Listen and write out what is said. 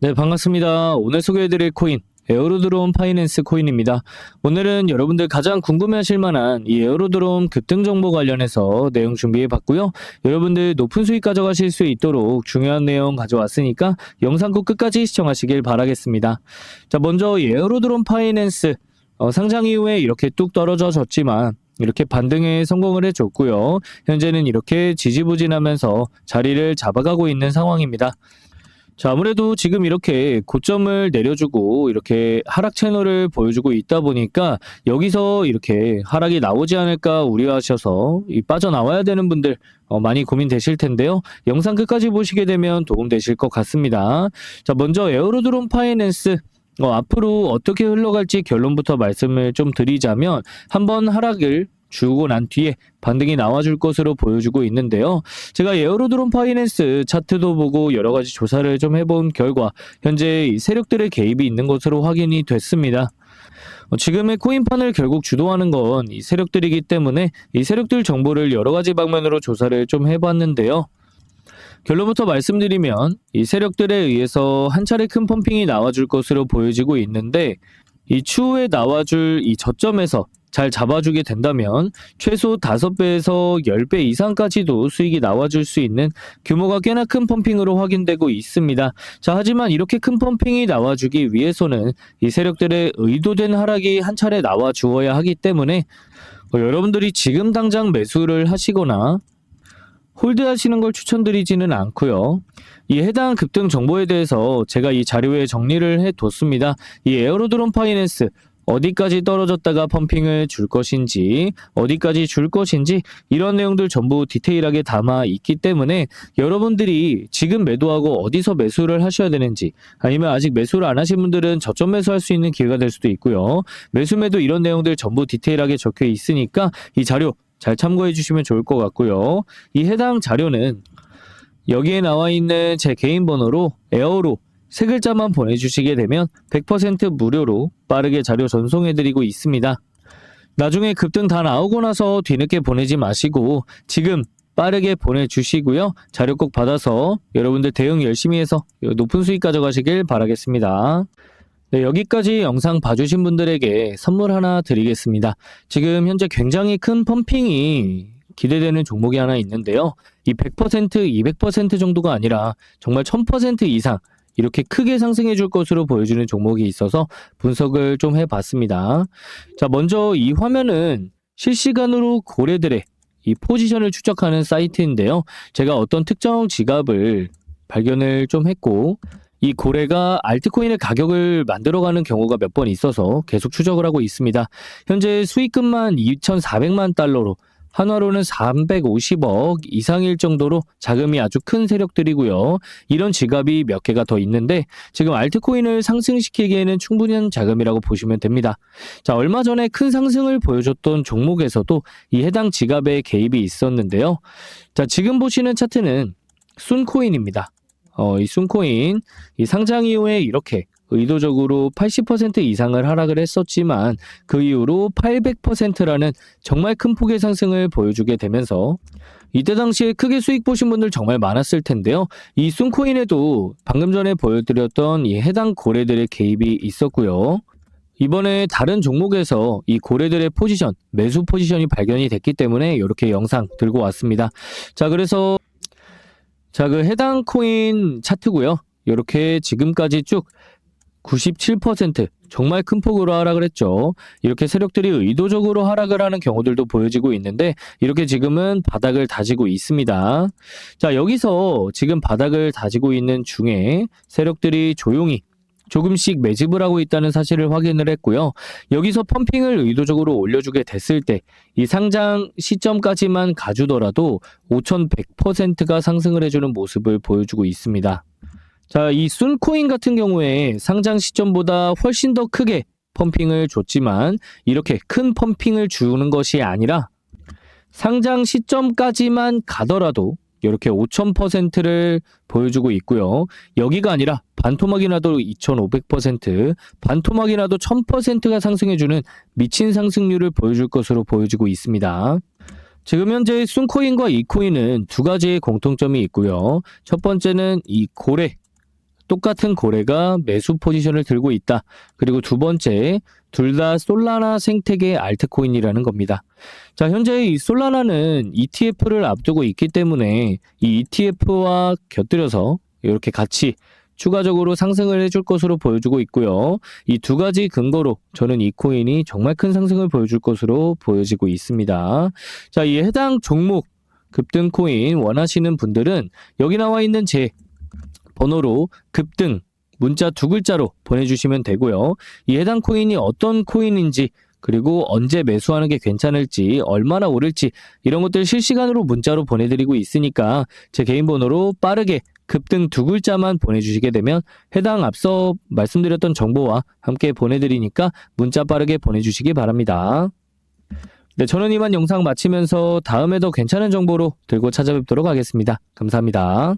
네, 반갑습니다. 오늘 소개해드릴 코인, 에어로드롬 파이낸스 코인입니다. 오늘은 여러분들 가장 궁금해하실 만한 이 에어로드롬 급등 정보 관련해서 내용 준비해봤고요. 여러분들 높은 수익 가져가실 수 있도록 중요한 내용 가져왔으니까 영상 꼭 끝까지 시청하시길 바라겠습니다. 자, 먼저 이 에어로드롬 파이낸스 어, 상장 이후에 이렇게 뚝 떨어져졌지만 이렇게 반등에 성공을 해줬고요. 현재는 이렇게 지지부진하면서 자리를 잡아가고 있는 상황입니다. 자, 아무래도 지금 이렇게 고점을 내려주고 이렇게 하락 채널을 보여주고 있다 보니까 여기서 이렇게 하락이 나오지 않을까 우려하셔서 이 빠져나와야 되는 분들 어, 많이 고민되실 텐데요. 영상 끝까지 보시게 되면 도움되실 것 같습니다. 자, 먼저 에어로드롬 파이낸스 어, 앞으로 어떻게 흘러갈지 결론부터 말씀을 좀 드리자면 한번 하락을 주고 난 뒤에 반등이 나와줄 것으로 보여주고 있는데요. 제가 에어로드롬 파이낸스 차트도 보고 여러 가지 조사를 좀 해본 결과 현재 이 세력들의 개입이 있는 것으로 확인이 됐습니다. 어, 지금의 코인판을 결국 주도하는 건 이 세력들이기 때문에 이 세력들 정보를 여러 가지 방면으로 조사를 좀 해봤는데요. 결론부터 말씀드리면 이 세력들에 의해서 한 차례 큰 펌핑이 나와줄 것으로 보여지고 있는데 이 추후에 나와줄 이 저점에서 잘 잡아주게 된다면 최소 5배에서 10배 이상까지도 수익이 나와줄 수 있는 규모가 꽤나 큰 펌핑으로 확인되고 있습니다. 자, 하지만 이렇게 큰 펌핑이 나와주기 위해서는 이 세력들의 의도된 하락이 한 차례 나와 주어야 하기 때문에 어, 여러분들이 지금 당장 매수를 하시거나 홀드 하시는 걸 추천드리지는 않고요. 이 해당 급등 정보에 대해서 제가 이 자료에 정리를 해 뒀습니다. 이 에어로드롬 파이낸스 어디까지 떨어졌다가 펌핑을 줄 것인지, 어디까지 줄 것인지, 이런 내용들 전부 디테일하게 담아 있기 때문에 여러분들이 지금 매도하고 어디서 매수를 하셔야 되는지, 아니면 아직 매수를 안 하신 분들은 저점 매수할 수 있는 기회가 될 수도 있고요. 매수 매도 이런 내용들 전부 디테일하게 적혀 있으니까 이 자료 잘 참고해 주시면 좋을 것 같고요. 이 해당 자료는 여기에 나와 있는 제 개인 번호로 에어로 세 글자만 보내주시게 되면 100% 무료로 빠르게 자료 전송해드리고 있습니다. 나중에 급등 다 나오고 나서 뒤늦게 보내지 마시고 지금 빠르게 보내주시고요. 자료 꼭 받아서 여러분들 대응 열심히 해서 높은 수익 가져가시길 바라겠습니다. 네, 여기까지 영상 봐주신 분들에게 선물 하나 드리겠습니다. 지금 현재 굉장히 큰 펌핑이 기대되는 종목이 하나 있는데요. 이 100%, 200% 정도가 아니라 정말 1000% 이상 이렇게 크게 상승해 줄 것으로 보여주는 종목이 있어서 분석을 좀 해봤습니다. 자, 먼저 이 화면은 실시간으로 고래들의 이 포지션을 추적하는 사이트인데요. 제가 어떤 특정 지갑을 발견을 좀 했고, 이 고래가 알트코인의 가격을 만들어가는 경우가 몇 번 있어서 계속 추적을 하고 있습니다. 현재 수익금만 2,400만 달러로 한화로는 350억 이상일 정도로 자금이 아주 큰 세력들이고요. 이런 지갑이 몇 개가 더 있는데 지금 알트코인을 상승시키기에는 충분한 자금이라고 보시면 됩니다. 자, 얼마 전에 큰 상승을 보여줬던 종목에서도 이 해당 지갑에 개입이 있었는데요. 자, 지금 보시는 차트는 순코인입니다. 어, 이 순코인 이 상장 이후에 이렇게 의도적으로 80% 이상을 하락을 했었지만 그 이후로 800%라는 정말 큰 폭의 상승을 보여주게 되면서 이때 당시에 크게 수익 보신 분들 정말 많았을 텐데요. 이 순코인에도 방금 전에 보여드렸던 이 해당 고래들의 개입이 있었고요. 이번에 다른 종목에서 이 고래들의 포지션, 매수 포지션이 발견이 됐기 때문에 이렇게 영상 들고 왔습니다. 자, 그래서 자, 그 해당 코인 차트고요. 이렇게 지금까지 쭉 97% 정말 큰 폭으로 하락을 했죠. 이렇게 세력들이 의도적으로 하락을 하는 경우들도 보여지고 있는데 이렇게 지금은 바닥을 다지고 있습니다. 자, 여기서 지금 바닥을 다지고 있는 중에 세력들이 조용히 조금씩 매집을 하고 있다는 사실을 확인을 했고요. 여기서 펌핑을 의도적으로 올려주게 됐을 때 이 상장 시점까지만 가주더라도 5,100%가 상승을 해주는 모습을 보여주고 있습니다. 자, 이 순코인 같은 경우에 상장 시점보다 훨씬 더 크게 펌핑을 줬지만 이렇게 큰 펌핑을 주는 것이 아니라 상장 시점까지만 가더라도 이렇게 5,000%를 보여주고 있고요. 여기가 아니라 반토막이 나도 2,500%, 반토막이 나도 1,000%가 상승해주는 미친 상승률을 보여줄 것으로 보여지고 있습니다. 지금 현재 순코인과 이코인은 두 가지의 공통점이 있고요. 첫 번째는 이 고래, 똑같은 고래가 매수 포지션을 들고 있다. 그리고 두 번째, 둘 다 솔라나 생태계 알트코인이라는 겁니다. 자, 현재 이 솔라나는 ETF를 앞두고 있기 때문에 이 ETF와 곁들여서 이렇게 같이 추가적으로 상승을 해줄 것으로 보여주고 있고요. 이 두 가지 근거로 저는 이 코인이 정말 큰 상승을 보여줄 것으로 보여지고 있습니다. 자, 이 해당 종목 급등 코인 원하시는 분들은 여기 나와 있는 제 번호로 급등 문자 두 글자로 보내주시면 되고요. 이 해당 코인이 어떤 코인인지 그리고 언제 매수하는 게 괜찮을지 얼마나 오를지 이런 것들 실시간으로 문자로 보내드리고 있으니까 제 개인 번호로 빠르게 급등 두 글자만 보내주시게 되면 해당 앞서 말씀드렸던 정보와 함께 보내드리니까 문자 빠르게 보내주시기 바랍니다. 네, 저는 이만 영상 마치면서 다음에 더 괜찮은 정보로 들고 찾아뵙도록 하겠습니다. 감사합니다.